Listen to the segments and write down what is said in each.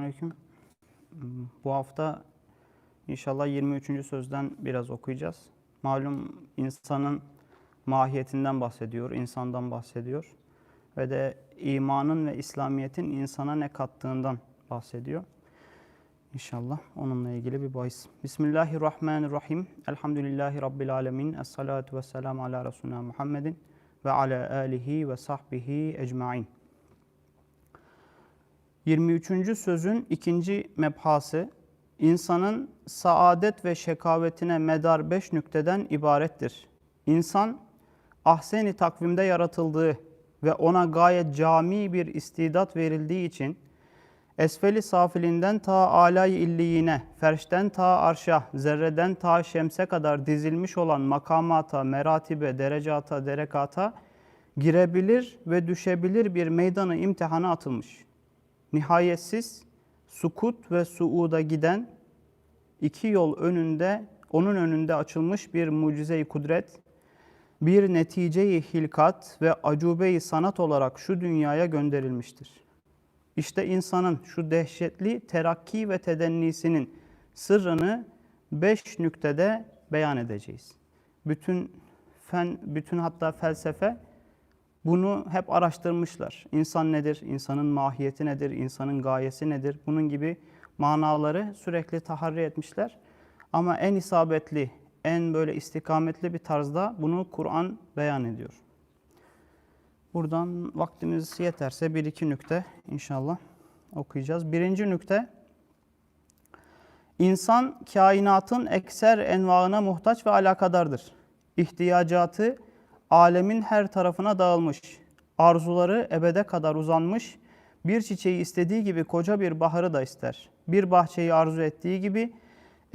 Selamünaleyküm. Bu hafta inşallah 23. sözden biraz okuyacağız. Malum insanın mahiyetinden bahsediyor, insandan bahsediyor. Ve de imanın ve İslamiyet'in insana ne kattığından bahsediyor. İnşallah onunla ilgili bir bahis. Bismillahirrahmanirrahim. Elhamdülillahi Rabbil alemin. Esselatu vesselamu ala Resulina Muhammedin ve ala alihi ve sahbihi ecmain. 23. sözün ikinci mebhası insanın saadet ve şekavetine medar beş nükteden ibarettir. İnsan ahseni takvimde yaratıldığı ve ona gayet cami bir istidat verildiği için esfeli safilinden ta alay illiyine, ferşten ta arşa, zerreden ta şemse kadar dizilmiş olan makamata, meratibe, derecata, derekata girebilir ve düşebilir bir meydanı imtihana atılmış. Nihayetsiz, sukut ve suuda giden iki yol önünde, onun önünde açılmış bir mucize-i kudret, bir netice-i hilkat ve acube-i sanat olarak şu dünyaya gönderilmiştir. İşte insanın şu dehşetli terakki ve tedennisinin sırrını beş nüktede beyan edeceğiz. Bütün fen, bütün hatta felsefe bunu hep araştırmışlar. İnsan nedir? İnsanın mahiyeti nedir? İnsanın gayesi nedir? Bunun gibi manaları sürekli taharri etmişler. Ama en isabetli, en böyle istikametli bir tarzda bunu Kur'an beyan ediyor. Buradan vaktimiz yeterse bir iki nükte inşallah okuyacağız. Birinci nükte, İnsan kainatın ekser envaına muhtaç ve alakadardır. İhtiyacatı alemin her tarafına dağılmış. Arzuları ebede kadar uzanmış. Bir çiçeği istediği gibi koca bir baharı da ister. Bir bahçeyi arzu ettiği gibi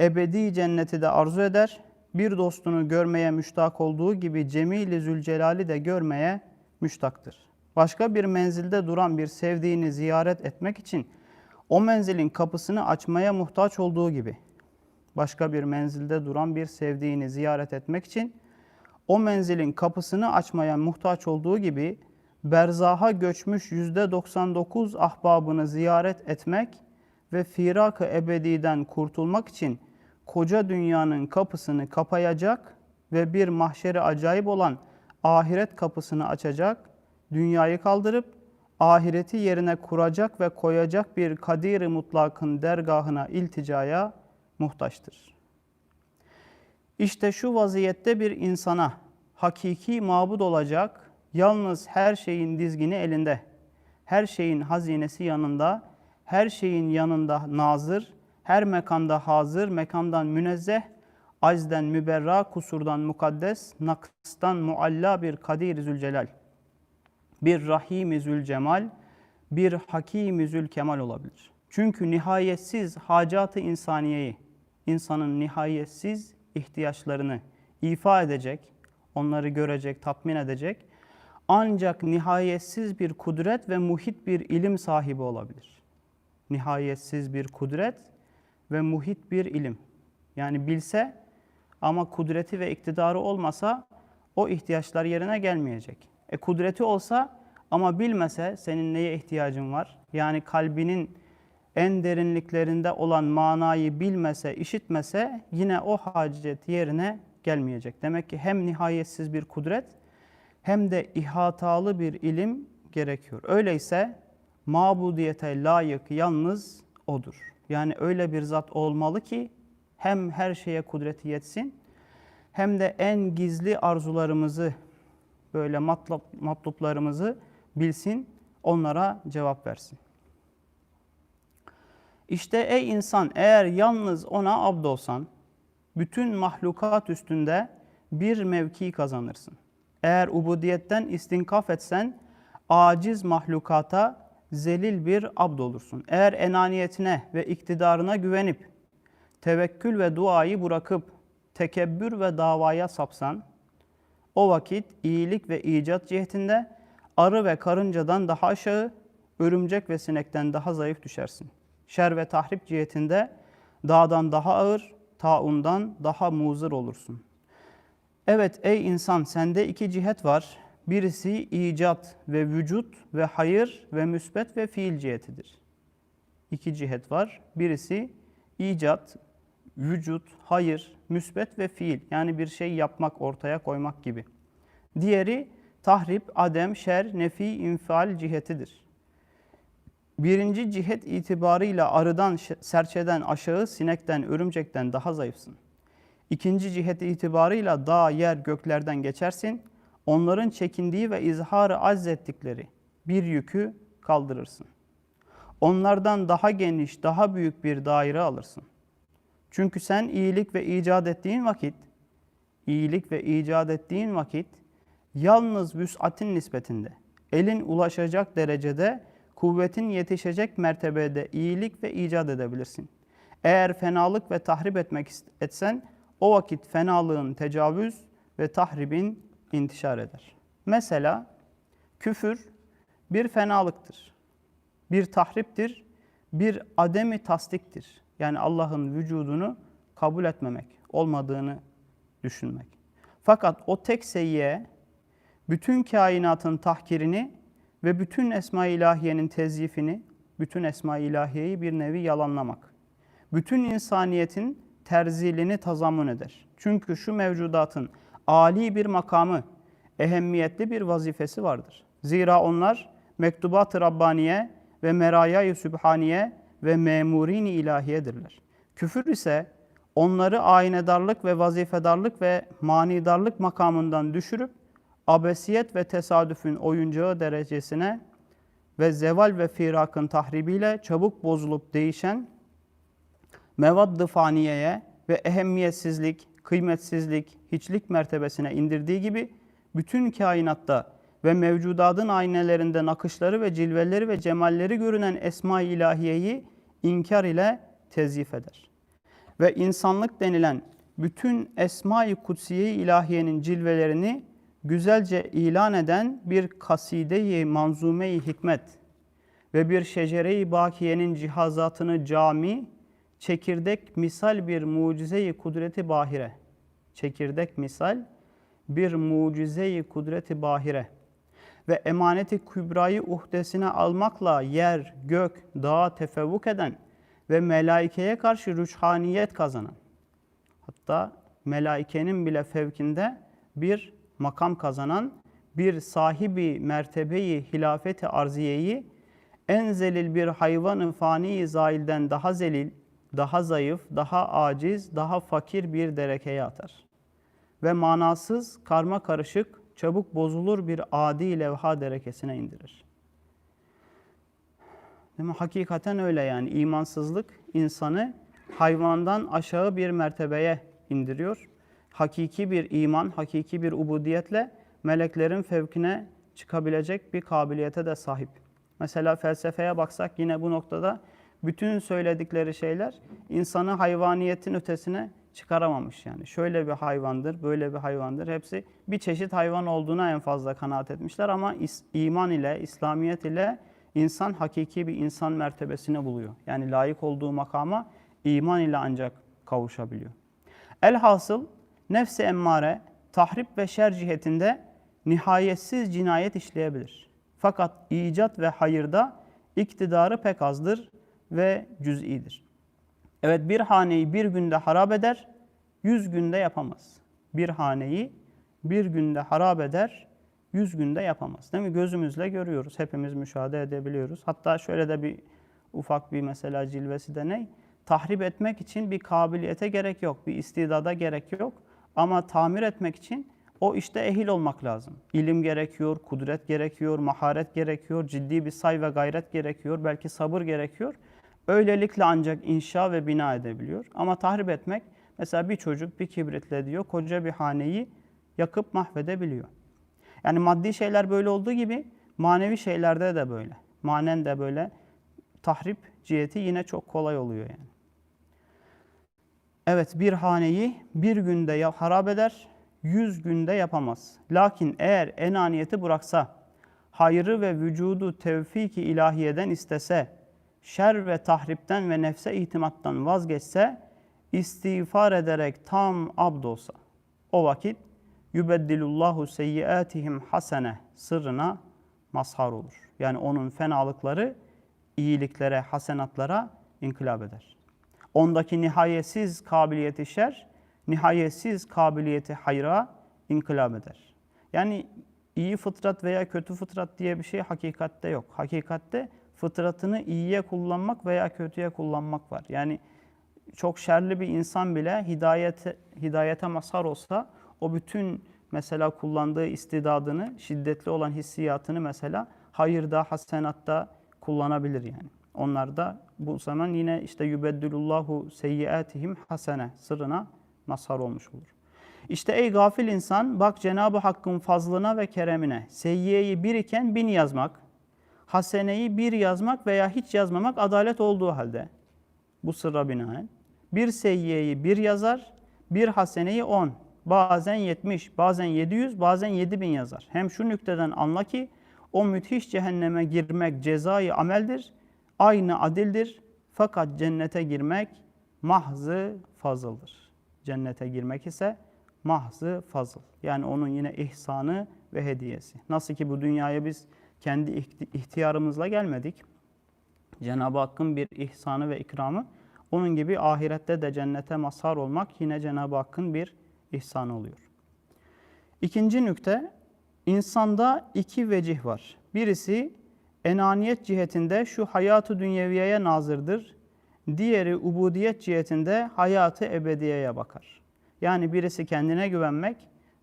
ebedi cenneti de arzu eder. Bir dostunu görmeye müştak olduğu gibi Cemil-i Zülcelal'i de görmeye müştaktır. Başka bir menzilde duran bir sevdiğini ziyaret etmek için o menzilin kapısını açmaya muhtaç olduğu gibi başka bir menzilde duran bir sevdiğini ziyaret etmek için o menzilin kapısını açmaya muhtaç olduğu gibi berzaha göçmüş yüzde 99 ahbabını ziyaret etmek ve firak-ı ebediden kurtulmak için koca dünyanın kapısını kapayacak ve bir mahşeri acayip olan ahiret kapısını açacak, dünyayı kaldırıp ahireti yerine kuracak ve koyacak bir kadir-i mutlakın dergahına ilticaya muhtaçtır. İşte şu vaziyette bir insana hakiki mabud olacak, yalnız her şeyin dizgini elinde, her şeyin hazinesi yanında, her şeyin yanında nazır, her mekanda hazır, mekamdan münezzeh, acden müberra, kusurdan mukaddes, nakıstan mualla bir kadir zülcelal, bir rahim zülcemal, bir hakim zülkemal olabilir. Çünkü nihayetsiz hacatı insaniyeyi, insanın nihayetsiz ihtiyaçlarını ifa edecek, onları görecek, tatmin edecek. Ancak nihayetsiz bir kudret ve muhit bir ilim sahibi olabilir. Nihayetsiz bir kudret ve muhit bir ilim. Yani bilse ama kudreti ve iktidarı olmasa o ihtiyaçlar yerine gelmeyecek. E kudreti olsa ama bilmese senin neye ihtiyacın var? Yani kalbinin en derinliklerinde olan manayı bilmese, işitmese yine o hacet yerine gelmeyecek. Demek ki hem nihayetsiz bir kudret hem de ihatalı bir ilim gerekiyor. Öyleyse mabudiyete layık yalnız odur. Yani öyle bir zat olmalı ki hem her şeye kudreti yetsin hem de en gizli arzularımızı böyle matlap, matluplarımızı bilsin, onlara cevap versin. İşte ey insan eğer yalnız ona abd olsan, bütün mahlukat üstünde bir mevki kazanırsın. Eğer ubudiyetten istinkaf etsen, aciz mahlukata zelil bir abd olursun. Eğer enaniyetine ve iktidarına güvenip, tevekkül ve duayı bırakıp, tekebbür ve davaya sapsan, o vakit iyilik ve icat cihetinde arı ve karıncadan daha aşağı, örümcek ve sinekten daha zayıf düşersin. Şer ve tahrip cihetinde dağdan daha ağır, taundan daha muzır olursun. Evet ey insan sende iki cihet var. Birisi icat ve vücut ve hayır ve müsbet ve fiil cihetidir. iki cihet var. Birisi icat, vücut, hayır, müsbet ve fiil. Yani bir şey yapmak, ortaya koymak gibi. Diğeri tahrip, adem, şer, nefi, infial cihetidir. Birinci cihet itibarıyla arıdan, serçeden aşağı, sinekten, örümcekten daha zayıfsın. İkinci cihet itibarıyla dağ, yer, göklerden geçersin. Onların çekindiği ve izharı azzettikleri bir yükü kaldırırsın. Onlardan daha geniş, daha büyük bir daire alırsın. Çünkü sen iyilik ve icat ettiğin vakit, iyilik ve icat ettiğin vakit yalnız vüs'atin nispetinde, elin ulaşacak derecede, kuvvetin yetişecek mertebede iyilik ve icat edebilirsin. Eğer fenalık ve tahrip etmek etsen, o vakit fenalığın tecavüz ve tahribin intişar eder. Mesela küfür bir fenalıktır, bir tahriptir, bir ademi tasdiktir. Yani Allah'ın vücudunu kabul etmemek, olmadığını düşünmek. Fakat o tek seyyiye bütün kainatın tahkirini ve bütün esma-i ilahiyenin tezyifini, bütün esma-i ilahiyeyi bir nevi yalanlamak. Bütün insaniyetin terzilini tazammun eder. Çünkü şu mevcudatın âli bir makamı, ehemmiyetli bir vazifesi vardır. Zira onlar mektubat-ı Rabbaniye ve meraya-i Sübhaniye ve memurini ilahiyedirler. Küfür ise onları aynedarlık ve vazifedarlık ve manidarlık makamından düşürüp abesiyet ve tesadüfün oyuncağı derecesine ve zeval ve firakın tahribiyle çabuk bozulup değişen mevadd-ı faniyeye ve ehemmiyetsizlik, kıymetsizlik, hiçlik mertebesine indirdiği gibi bütün kainatta ve mevcudatın aynelerinde nakışları ve cilveleri ve cemalleri görünen esma-i ilahiyeyi inkar ile tezyif eder. Ve insanlık denilen bütün esma-i kutsiye ilahiyenin cilvelerini güzelce ilan eden bir kaside-i manzume-i hikmet ve bir şecere-i bakiyenin cihazatını cami, çekirdek misal bir mucize-i kudreti bahire. Çekirdek misal bir mucize-i kudreti bahire ve emaneti kübrayı uhdesine almakla yer, gök, dağa tefevvuk eden ve melaikeye karşı rüçhaniyet kazanan, hatta melaikenin bile fevkinde bir makam kazanan, bir sahibi mertebeyi hilafeti arziyeyi en zelil bir hayvanı fani zailden daha zelil, daha zayıf, daha aciz, daha fakir bir derekeye atar. Ve manasız, karma karışık, çabuk bozulur bir adi levha derekesine indirir. Değil mi? Hakikaten öyle yani imansızlık insanı hayvandan aşağı bir mertebeye indiriyor. Hakiki bir iman, hakiki bir ubudiyetle meleklerin fevkine çıkabilecek bir kabiliyete de sahip. Mesela felsefeye baksak yine bu noktada bütün söyledikleri şeyler insanı hayvaniyetin ötesine çıkaramamış yani. Şöyle bir hayvandır, böyle bir hayvandır. Hepsi bir çeşit hayvan olduğuna en fazla kanaat etmişler ama iman ile, İslamiyet ile insan hakiki bir insan mertebesini buluyor. Yani layık olduğu makama iman ile ancak kavuşabiliyor. Elhasıl nefsi emmare tahrip ve şer cihetinde nihayetsiz cinayet işleyebilir. Fakat icat ve hayırda iktidarı pek azdır ve cüz'idir. Evet bir haneyi bir günde harap eder, yüz günde yapamaz. Bir haneyi bir günde harap eder, yüz günde yapamaz. Değil mi? Gözümüzle görüyoruz. Hepimiz müşahede edebiliyoruz. Hatta şöyle de bir ufak bir mesela cilvesi de ne? Tahrip etmek için bir kabiliyete gerek yok. Bir istidada gerek yok. Ama tamir etmek için o işte ehil olmak lazım. İlim gerekiyor, kudret gerekiyor, maharet gerekiyor, ciddi bir say ve gayret gerekiyor, belki sabır gerekiyor. Öylelikle ancak inşa ve bina edebiliyor. Ama tahrip etmek mesela bir çocuk bir kibritle diyor koca bir haneyi yakıp mahvedebiliyor. Yani maddi şeyler böyle olduğu gibi manevi şeylerde de böyle. Manen de böyle tahrip ciheti yine çok kolay oluyor yani. Evet bir haneyi bir günde harap eder, yüz günde yapamaz. Lakin eğer enaniyeti bıraksa, hayrı ve vücudu tevfiki ilahiyeden istese, şer ve tahripten ve nefse itimattan vazgeçse, istiğfar ederek tam abd olsa, o vakit yübeddilullahu seyyiatihim hasene sırrına mazhar olur. Yani onun fenalıkları iyiliklere, hasenatlara inkılap eder. Ondaki nihayetsiz kabiliyeti şer, nihayetsiz kabiliyeti hayra inkılap eder. Yani iyi fıtrat veya kötü fıtrat diye bir şey hakikatte yok. Hakikatte fıtratını iyiye kullanmak veya kötüye kullanmak var. Yani çok şerli bir insan bile hidayete, hidayete mazhar olsa o bütün mesela kullandığı istidadını, şiddetli olan hissiyatını mesela hayırda, hasenatta kullanabilir yani. Onlar da bu zaman yine işte yübeddülullahu seyyiatihim hasene sırrına mazhar olmuş olur. İşte ey gafil insan bak Cenab-ı Hakk'ın fazlına ve keremine seyyiyeyi bir iken bin yazmak, haseneyi bir yazmak veya hiç yazmamak adalet olduğu halde bu sırra binaen bir seyyiyeyi bir yazar, bir haseneyi on, bazen 70, bazen 700, bazen 7000 yazar. Hem şu nükteden anla ki o müthiş cehenneme girmek cezayı ameldir, aynı adildir fakat cennete girmek mahzı fazıldır. Cennete girmek ise mahzı fazıl. Yani onun yine ihsanı ve hediyesi. Nasıl ki bu dünyaya biz kendi ihtiyarımızla gelmedik. Cenab-ı Hakk'ın bir ihsanı ve ikramı. Onun gibi ahirette de cennete mazhar olmak yine Cenab-ı Hakk'ın bir ihsanı oluyor. İkinci nükte, insanda iki vecih var. Birisi enaniyet cihetinde şu hayatı dünyeviyeye nazırdır. Diğeri ubudiyet cihetinde hayatı ebediyeye bakar. Yani birisi kendine güvenmek,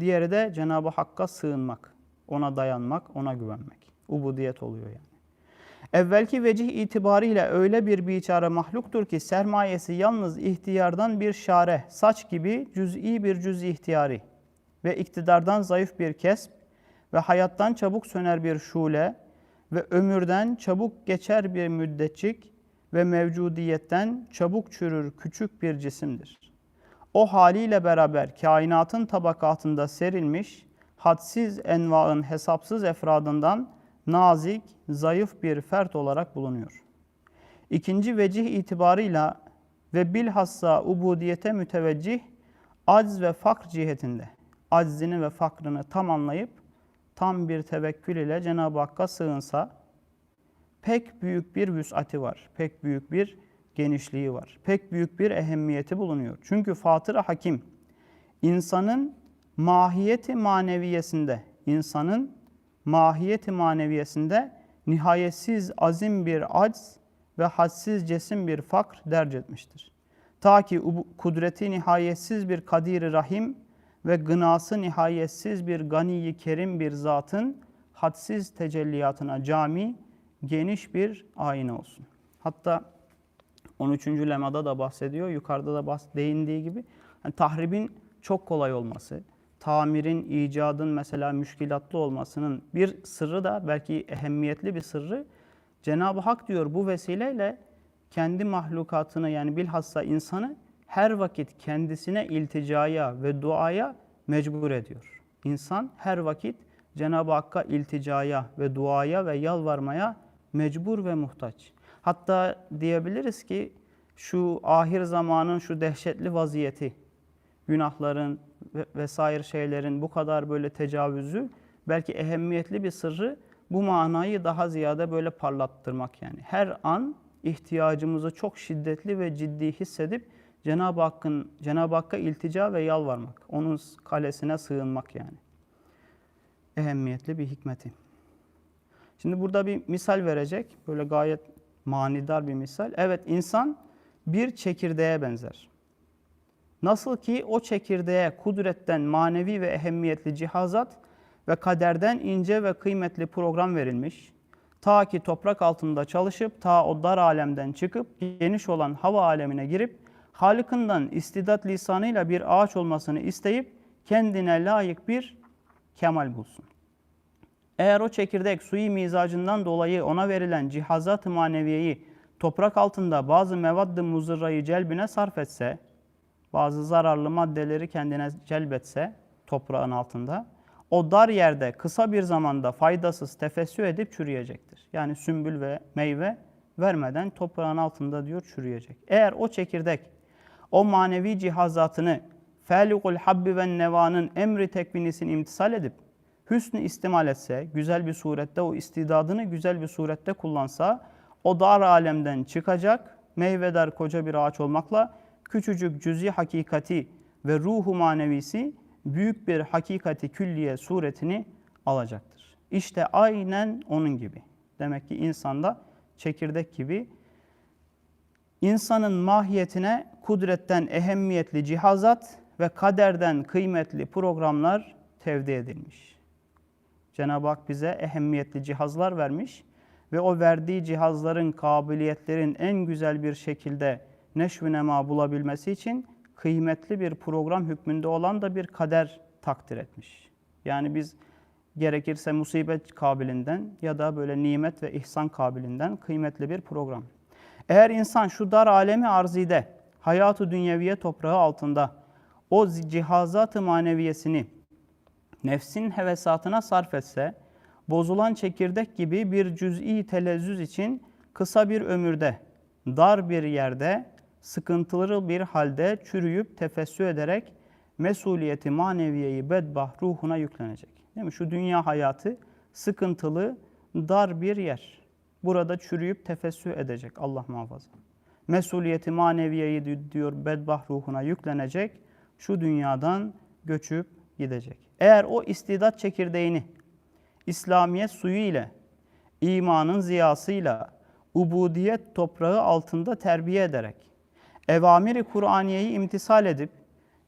diğeri de Cenab-ı Hakk'a sığınmak, ona dayanmak, ona güvenmek. Ubudiyet oluyor yani. Evvelki vecih itibariyle öyle bir biçare mahluktur ki sermayesi yalnız ihtiyardan bir şare, saç gibi cüz'i bir cüz ihtiyari ve iktidardan zayıf bir kesp ve hayattan çabuk söner bir şule ve ömürden çabuk geçer bir müddetçik ve mevcudiyetten çabuk çürür küçük bir cisimdir. O haliyle beraber kainatın tabakatında serilmiş, hadsiz envaın hesapsız efradından nazik, zayıf bir fert olarak bulunuyor. İkinci vecih itibarıyla ve bilhassa ubudiyete müteveccih, acz ve fakr cihetinde, aczini ve fakrını tam anlayıp, tam bir tevekkül ile Cenab-ı Hakk'a sığınsa, pek büyük bir vüs'ati var, pek büyük bir genişliği var, pek büyük bir ehemmiyeti bulunuyor. Çünkü Fatır-ı Hakim, insanın mahiyeti maneviyesinde, insanın mahiyeti maneviyesinde nihayetsiz azim bir acz ve hadsiz cesim bir fakr derc etmiştir. Ta ki kudreti nihayetsiz bir kadir rahim ve gınası nihayetsiz bir ganiyi kerim bir zatın hadsiz tecelliyatına cami, geniş bir ayna olsun. Hatta 13. lemada da bahsediyor, yukarıda da bahs değindiği gibi yani tahribin çok kolay olması, tamirin, icadın mesela müşkilatlı olmasının bir sırrı da belki ehemmiyetli bir sırrı Cenab-ı Hak diyor bu vesileyle kendi mahlukatını yani bilhassa insanı her vakit kendisine ilticaya ve duaya mecbur ediyor. İnsan her vakit Cenab-ı Hakk'a ilticaya ve duaya ve yalvarmaya mecbur ve muhtaç. Hatta diyebiliriz ki şu ahir zamanın şu dehşetli vaziyeti, günahların, vesaire şeylerin bu kadar böyle tecavüzü belki ehemmiyetli bir sırrı bu manayı daha ziyade böyle parlattırmak yani. Her an ihtiyacımızı çok şiddetli ve ciddi hissedip Cenab-ı Hakk'ın Cenab-ı Hakk'a iltica ve yalvarmak. Onun kalesine sığınmak yani. Ehemmiyetli bir hikmeti. Şimdi burada bir misal verecek. Böyle gayet manidar bir misal. Evet insan bir çekirdeğe benzer. Nasıl ki o çekirdeğe kudretten manevi ve ehemmiyetli cihazat ve kaderden ince ve kıymetli program verilmiş, ta ki toprak altında çalışıp ta o dar alemden çıkıp geniş olan hava alemine girip Halık'ından istidat lisanıyla bir ağaç olmasını isteyip kendine layık bir kemal bulsun. Eğer o çekirdek suyu mizacından dolayı ona verilen cihazat-ı maneviyeyi toprak altında bazı mevadd-ı muzırrayı celbine sarf etse, bazı zararlı maddeleri kendine celbetse toprağın altında o dar yerde kısa bir zamanda faydasız tefessü edip çürüyecektir. Yani sümbül ve meyve vermeden toprağın altında diyor çürüyecek. Eğer o çekirdek o manevi cihazatını felikul habbi ve nevanın emri tekvinisini imtisal edip hüsnü istimal etse, güzel bir surette o istidadını güzel bir surette kullansa o dar alemden çıkacak, meyvedar koca bir ağaç olmakla küçücük cüzi hakikati ve ruhu manevisi büyük bir hakikati külliye suretini alacaktır. İşte aynen onun gibi. Demek ki insanda çekirdek gibi insanın mahiyetine kudretten ehemmiyetli cihazat ve kaderden kıymetli programlar tevdi edilmiş. Cenab-ı Hak bize ehemmiyetli cihazlar vermiş ve o verdiği cihazların, kabiliyetlerin en güzel bir şekilde neşv nema bulabilmesi için kıymetli bir program hükmünde olan da bir kader takdir etmiş. Yani biz gerekirse musibet kabilinden ya da böyle nimet ve ihsan kabilinden kıymetli bir program. Eğer insan şu dar alemi arzide, hayatı dünyeviye toprağı altında o cihazat-ı maneviyesini nefsin hevesatına sarf etse, bozulan çekirdek gibi bir cüz'i telezzüz için kısa bir ömürde, dar bir yerde, sıkıntılı bir halde çürüyüp tefessü ederek mesuliyeti maneviyeyi bedbah ruhuna yüklenecek. Değil mi? Şu dünya hayatı sıkıntılı, dar bir yer. Burada çürüyüp tefessü edecek Allah muhafaza. Mesuliyeti maneviyeyi diyor bedbah ruhuna yüklenecek. Şu dünyadan göçüp gidecek. Eğer o istidat çekirdeğini İslamiyet suyu ile, imanın ziyasıyla, ubudiyet toprağı altında terbiye ederek, evamiri Kur'aniyeyi imtisal edip,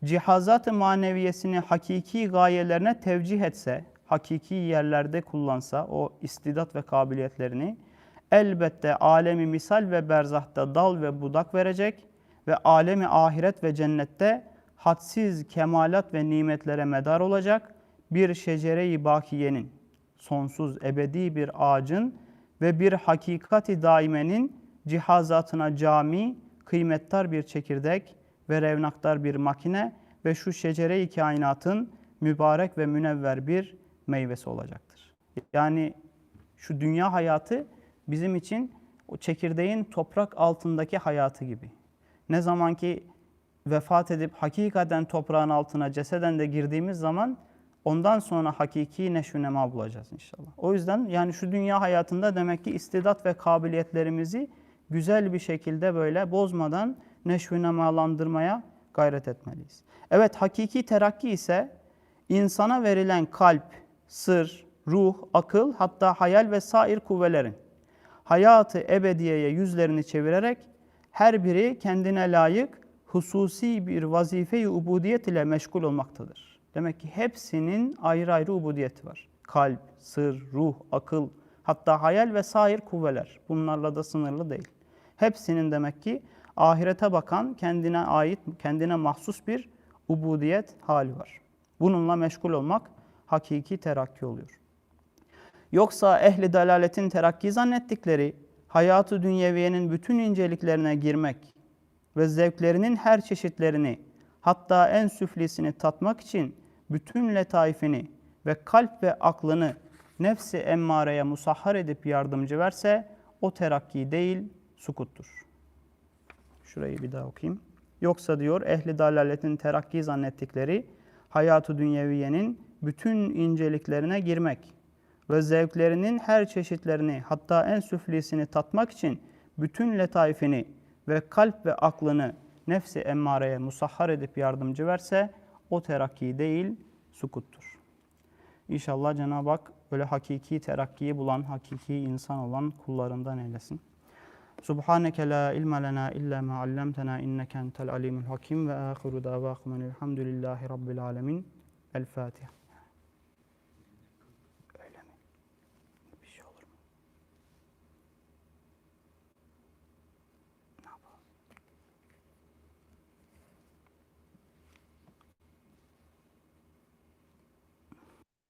cihazat-ı maneviyesini hakiki gayelerine tevcih etse, hakiki yerlerde kullansa o istidat ve kabiliyetlerini, elbette alemi misal ve berzahta dal ve budak verecek ve alemi ahiret ve cennette hadsiz kemalat ve nimetlere medar olacak bir şecere-i bakiyenin, sonsuz ebedi bir ağacın ve bir hakikati daimenin cihazatına cami, kıymettar bir çekirdek ve revnaktar bir makine ve şu şecere-i kainatın mübarek ve münevver bir meyvesi olacaktır. Yani şu dünya hayatı bizim için o çekirdeğin toprak altındaki hayatı gibi. Ne zaman ki vefat edip hakikaten toprağın altına ceseden de girdiğimiz zaman ondan sonra hakiki neşvünema bulacağız inşallah. O yüzden yani şu dünya hayatında demek ki istidat ve kabiliyetlerimizi güzel bir şekilde böyle bozmadan neşvünemalandırmaya gayret etmeliyiz. Evet hakiki terakki ise insana verilen kalp, sır, ruh, akıl hatta hayal ve sair kuvvelerin hayatı ebediyeye yüzlerini çevirerek her biri kendine layık hususi bir vazife-i ubudiyet ile meşgul olmaktadır. Demek ki hepsinin ayrı ayrı ubudiyeti var. Kalp, sır, ruh, akıl, hatta hayal ve sair kuvveler. Bunlarla da sınırlı değil. Hepsinin demek ki ahirete bakan, kendine ait, kendine mahsus bir ubudiyet hali var. Bununla meşgul olmak hakiki terakki oluyor. Yoksa ehli dalaletin terakki zannettikleri hayatı dünyeviyenin bütün inceliklerine girmek ve zevklerinin her çeşitlerini hatta en süflisini tatmak için bütün letaifini ve kalp ve aklını nefsi emmareye musahhar edip yardımcı verse o terakki değil sukuttur. Şurayı bir daha okuyayım. Yoksa diyor ehli dalaletin terakki zannettikleri hayatı dünyeviyenin bütün inceliklerine girmek ve zevklerinin her çeşitlerini hatta en süflisini tatmak için bütün letaifini ve kalp ve aklını nefsi emmareye musahhar edip yardımcı verse o terakki değil sukuttur. İnşallah Cenab-ı Hak öyle hakiki terakkiyi bulan, hakiki insan olan kullarından eylesin. Subhaneke la ilme lena illa ma allamtena inneke entel alimul hakim ve ahiru davakum elhamdülillahi rabbil alemin. El Fatiha.